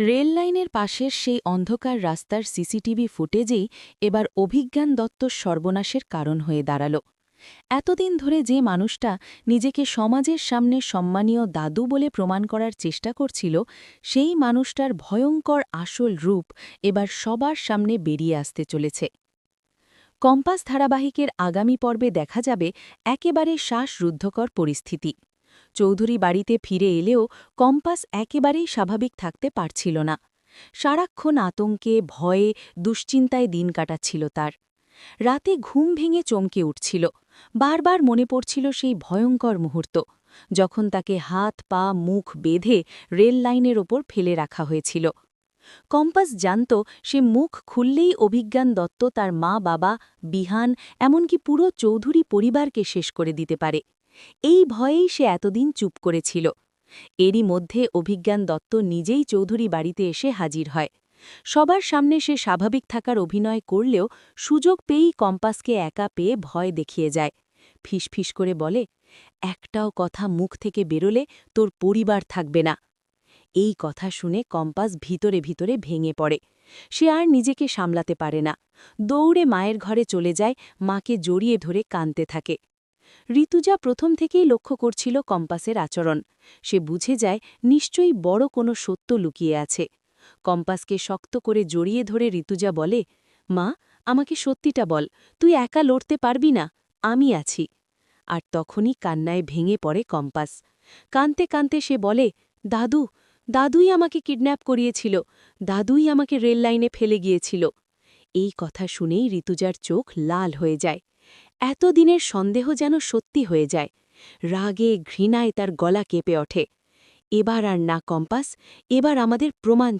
Rail লাইনের পাশের সেই অন্ধকার রাস্তার সিসিটিভি ফুটেজেই এবার অভিজ্ঞান দত্তর সর্বনাশের কারণ হয়ে দাঁড়াল। এতদিন ধরে যে মানুষটা নিজেকে সমাজের সামনে সম্মানীয় দাদু বলে প্রমাণ করার চেষ্টা করছিল, সেই মানুষটার ভয়ঙ্কর আসল রূপ এবার সবার সামনে বেরিয়ে আসতে চলেছে। কম্পাস ধারাবাহিকের আগামী পর্বে দেখা যাবে একেবারে শ্বাসরুদ্ধকর পরিস্থিতি। চৌধুরী বাড়িতে ফিরে এলেও কম্পাস একেবারেই স্বাভাবিক থাকতে পারছিল না। সারাক্ষণ আতঙ্কে, ভয়ে, দুশ্চিন্তায় দিন কাটাচ্ছিল তার। রাতে ঘুম ভেঙে চমকে উঠছিল। বারবার মনে পড়ছিল সেই ভয়ঙ্কর মুহূর্ত, যখন তাকে হাত, পা, মুখ বেঁধে রেল লাইনের ওপর ফেলে রাখা হয়েছিল। কম্পাস জানত সে মুখ খুললেই অভিজ্ঞান দত্ত তার মা বাবা বিহান, এমনকি পুরো চৌধুরী পরিবারকে শেষ করে দিতে পারে। এই ভয়েই সে এতদিন চুপ করেছিল। এরই মধ্যে অভিজ্ঞান দত্ত নিজেই চৌধুরী বাড়িতে এসে হাজির হয়। সবার সামনে সে স্বাভাবিক থাকার অভিনয় করলেও সুযোগ পেয়েই কম্পাসকে একা পেয়ে ভয় দেখিয়ে যায়। ফিসফিস করে বলে, একটাও কথা মুখ থেকে বেরোলে তোর পরিবার থাকবে না। এই কথা শুনে কম্পাস ভিতরে ভিতরে ভেঙে পড়ে। সে আর নিজেকে সামলাতে পারে না। দৌড়ে মায়ের ঘরে চলে যায়, মাকে জড়িয়ে ধরে কানতে থাকে। ঋতুজা প্রথম থেকেই লক্ষ্য করছিল কম্পাসের আচরণ। সে বুঝে যায়, নিশ্চয়ই বড় কোনো সত্য লুকিয়ে আছে। কম্পাসকে শক্ত করে জড়িয়ে ধরে ঋতুজা বলে, মা, আমাকে সত্যিটা বল, তুই একা লড়তে পারবি না? আমি আছি। আর তখনই কান্নায় ভেঙে পড়ে কম্পাস। কানতে কানতে সে বলে, দাদু, দাদুই আমাকে কিডন্যাপ করিয়েছিল, দাদুই আমাকে রেল লাইনে ফেলে গিয়েছিল। এই কথা শুনেই ঋতুজার চোখ লাল হয়ে যায়। এতদিনের সন্দেহ যেন সত্যি হয়ে যায়। রাগে, ঘৃণায় তার গলা কেঁপে ওঠে। এবার আর না কম্পাস, এবার আমাদের প্রমাণ